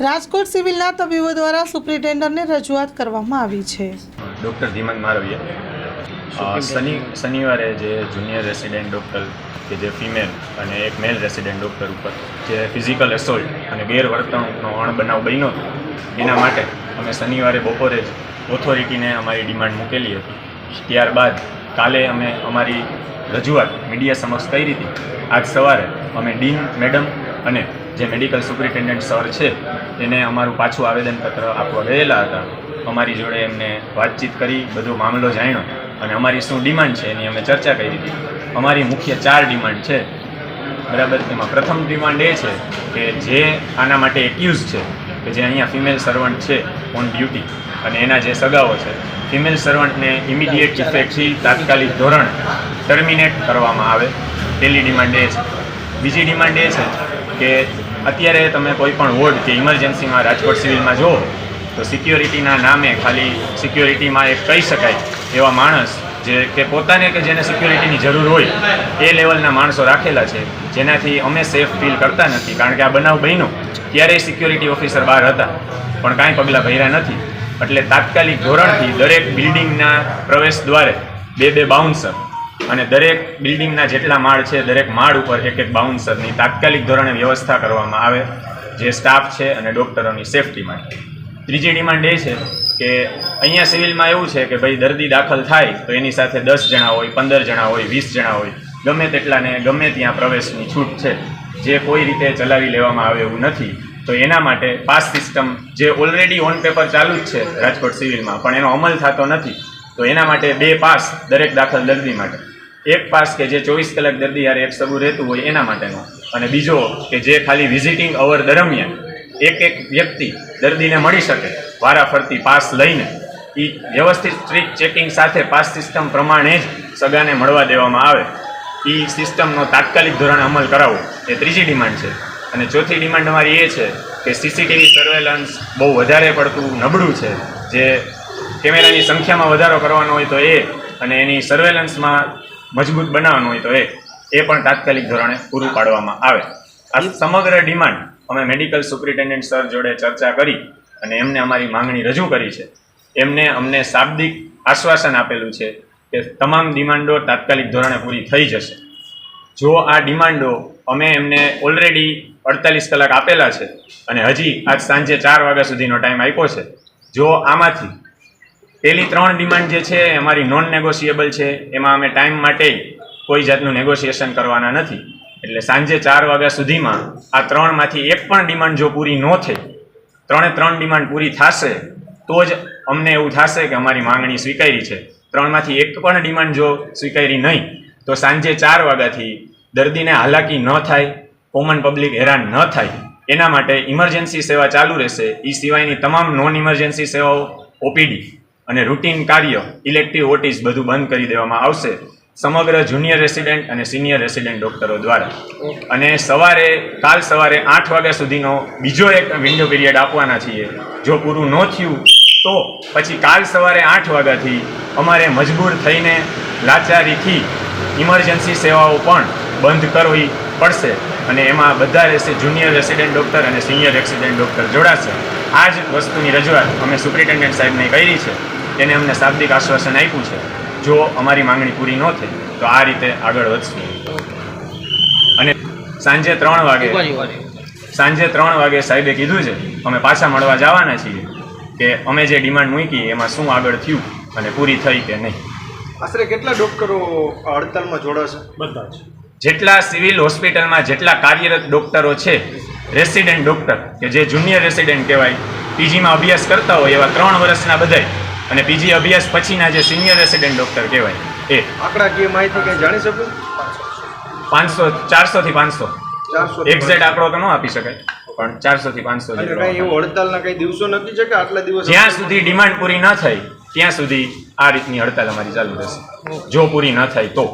રાજકોટ સિવિલના તબીબો દ્વારા સુપ્રિન્ટેન્ડન્ટને રજૂઆત કરવામાં આવી છે. ડૉક્ટર ધીમંત મારવિયા. શનિ શનિવારે જે જુનિયર રેસિડેન્ટ ડૉક્ટર કે જે ફિમેલ અને એક મેલ રેસિડેન્ટ ડૉક્ટર ઉપર જે ફિઝિકલ એસોલ્ટ અને ગેરવર્તણૂકનો અણબનાવ બન્યો હતો એના માટે અમે શનિવારે બપોરે જ ઓથોરિટીને અમારી ડિમાન્ડ મૂકેલી હતી. ત્યારબાદ કાલે અમે અમારી રજૂઆત મીડિયા સમક્ષ કરી હતી. આજ સવારે અમે ડીન મેડમ અને જે મેડિકલ સુપ્રિન્ટેન્ડન્ટ સર છે, એને અમારું પાછું આવેદનપત્ર આપવા ગયેલા હતા. અમારી જોડે એમને વાતચીત કરી, બધો મામલો જાણ્યો અને અમારી શું ડિમાન્ડ છે એની અમે ચર્ચા કરી હતી અમારી મુખ્ય ચાર ડિમાન્ડ છે. બરાબર? એમાં પ્રથમ ડિમાન્ડ એ છે કે જે આના માટે એક્યુઝ છે, કે જે અહીંયા ફિમેલ સર્વન્ટ છે ઓન ડ્યુટી અને એના જે સગાઓ છે ફિમેલ સર્વન્ટને ઇમિડિયેટ ઇફેક્ટથી તાત્કાલિક ધોરણ ટર્મિનેટ કરવામાં આવે. પહેલી ડિમાન્ડ એ છે. બીજી ડિમાન્ડ એ છે કે અત્યારે તમે કોઈ પણ વોર્ડ કે ઇમરજન્સીમાં રાજકોટ સિવિલમાં જુઓ, તો સિક્યોરિટીના નામે ખાલી સિક્યોરિટીમાં એક કહી શકાય એવા માણસ જે કે પોતાને કે જેને સિક્યોરિટીની જરૂર હોય, એ લેવલના માણસો રાખેલા છે, જેનાથી અમે સેફ ફીલ કરતા નથી. કારણ કે આ બનાવ બન્યો, ત્યારે સિક્યોરિટી ઓફિસર બહાર હતા, પણ કાંઈ પગલાં ભર્યા નથી. એટલે તાત્કાલિક ધોરણથી દરેક બિલ્ડિંગના પ્રવેશ દ્વારે બે બે બાઉન્સર અને દરેક બિલ્ડિંગના જેટલા માળ છે, દરેક માળ ઉપર એક એક બાઉન્સરની તાત્કાલિક ધોરણે વ્યવસ્થા કરવામાં આવે, જે સ્ટાફ છે અને ડૉક્ટરોની સેફટી માટે. ત્રીજી ડિમાન્ડ એ છે કે અહીંયા સિવિલમાં એવું છે કે ભાઈ દર્દી દાખલ થાય, તો એની સાથે દસ જણા હોય, પંદર જણા હોય, વીસ જણા હોય, ગમે તેટલાને ગમે ત્યાં પ્રવેશની છૂટ છે, જે કોઈ રીતે ચલાવી લેવામાં આવે એવું નથી, તો એના માટે પાસ સિસ્ટમ જે ઓલરેડી ઓન પેપર ચાલુ જ છે રાજકોટ સિવિલમાં પણ એનો અમલ થતો નથી. તો એના માટે બે પાસ દરેક દાખલ દર્દી માટે. એક પાસ કે જે ચોવીસ કલાક દર્દી યારે એક સગું રહેતું હોય એના માટેનો. અને બીજો કે જે ખાલી વિઝિટિંગ અવર દરમિયાન એક એક વ્યક્તિ દર્દીને મળી શકે વારાફરતી પાસ લઈને. એ વ્યવસ્થિત સ્ટ્રીક ચેકિંગ સાથે પાસ સિસ્ટમ પ્રમાણે જ સગાને મળવા દેવામાં આવે. એ સિસ્ટમનો તાત્કાલિક ધોરણે અમલ કરાવવો એ ત્રીજી ડિમાન્ડ છે. અને ચોથી ડિમાન્ડ અમારી એ છે કે સીસીટીવી સર્વેલન્સ બહુ વધારે પડતું નબળું છે. જે કેમેરાની સંખ્યામાં વધારો કરવાનો હોય તો એ અને એની સર્વેલન્સમાં મજબૂત બનાવવાનું હોય તો એ એ પણ તાત્કાલિક ધોરણે પૂરું પાડવામાં આવે. આ સમગ્ર ડિમાન્ડ અમે મેડિકલ સુપ્રિન્ટેન્ડન્ટ સર જોડે ચર્ચા કરી અને એમને અમારી માંગણી રજૂ કરી છે. એમને અમને શાબ્દિક આશ્વાસન આપેલું છે કે તમામ ડિમાન્ડો તાત્કાલિક ધોરણે પૂરી થઈ જશે. જો આ ડિમાન્ડો અમે એમને ઓલરેડી અડતાલીસ કલાક આપેલા છે અને હજી આજ સાંજે ચાર વાગ્યા સુધીનો ટાઈમ આપ્યો છે જો આમાંથી પેલી ત્રણ ડિમાન્ડ જે છે અમારી નોન નેગોશિયેબલ છે. એમાં અમે ટાઈમ માટે કોઈ જાતનું નેગોશિએશન કરવાના નથી. એટલે સાંજે ચાર વાગ્યા સુધીમાં આ ત્રણમાંથી એક પણ ડિમાન્ડ જો પૂરી ન થઈ, ત્રણે ત્રણ ડિમાન્ડ પૂરી થશે, તો જ અમને એવું થશે કે અમારી માંગણી સ્વીકારી છે. ત્રણમાંથી એક પણ ડિમાન્ડ જો સ્વીકારી નહીં, તો સાંજે ચાર વાગ્યાથી દર્દીને હાલાકી ન થાય કોમન પબ્લિક હેરાન ન થાય. એના માટે ઇમરજન્સી સેવા ચાલુ રહેશે. એ સિવાયની તમામ નોન ઇમરજન્સી સેવાઓ ઓપીડી. અને રૂટીન કાર્ય ઇલેક્ટિવ ઓટીસ બધું બંધ કરી દેવામાં આવશે સમગ્ર જુનિયર રેસિડેન્ટ અને સિનિયર રેસિડેન્ટ ડોક્ટરો દ્વારા. અને સવારે કાલ સવારે આઠ વાગ્યા સુધીનો બીજો એક વિન્ડો પીરિયડ આપવાના છીએ. જો પૂરું ન થયું તો પછી કાલ સવારે આઠ વાગ્યાથી અમારે મજબૂર થઈને લાચારીથી ઇમરજન્સી સેવાઓ પણ બંધ કરવી પડશે. અને એમાં બધા રહેશે જુનિયર રેસિડેન્ટ ડૉક્ટર અને સિનિયર રેસિડેન્ટ ડૉક્ટર જોડાશે. આ જ વસ્તુની રજૂઆત અમે સુપ્રિન્ટેન્ડન્ટ સાહેબને કરી છે. એને અમને શાબ્દિક આશ્વાસન આપ્યું છે જો અમારી માંગણી પૂરી ન થઈ તો આ રીતે આગળ વધશું. અને સાંજે ત્રણ વાગે સાંજે ત્રણ વાગે સાહેબે કીધું છે અમે પાછા મળવા જવાના છીએ કે અમે જે ડિમાન્ડ મૂકી એમાં શું આગળ થયું અને પૂરી થઈ કે નહીં. આશરે કેટલા ડોક્ટરો આ હડતાલમાં જોડાશે બધા જ. જેટલા સિવિલ હોસ્પિટલમાં જેટલા કાર્યરત ડોક્ટરો છે રેસિડેન્ટ ડોક્ટર કે જે જુનિયર રેસિડેન્ટ કહેવાય પીજીમાં અભ્યાસ કરતા હોય એવા ત્રણ વર્ષના બધાય અને પીજી અભ્યાસ પછીના જે સિનિયર રેસિડેન્ટ ડૉક્ટર કહેવાય એ. આંકડાકીય માહિતી કંઈ જાણી શકું? પાંચસો ચારસોથી પાંચસો. એક્ઝેક્ટ આંકડો તો ન આપી શકાય પણ ચારસોથી પાંચસો એવું હડતાલના કઈ દિવસો નક્કી છે કે આટલા દિવસ? જ્યાં સુધી ડિમાન્ડ પૂરી ન થાય ત્યાં સુધી આ રીતની હડતાલ અમારી ચાલુ રહેશે. જો પૂરી ન થાય તો.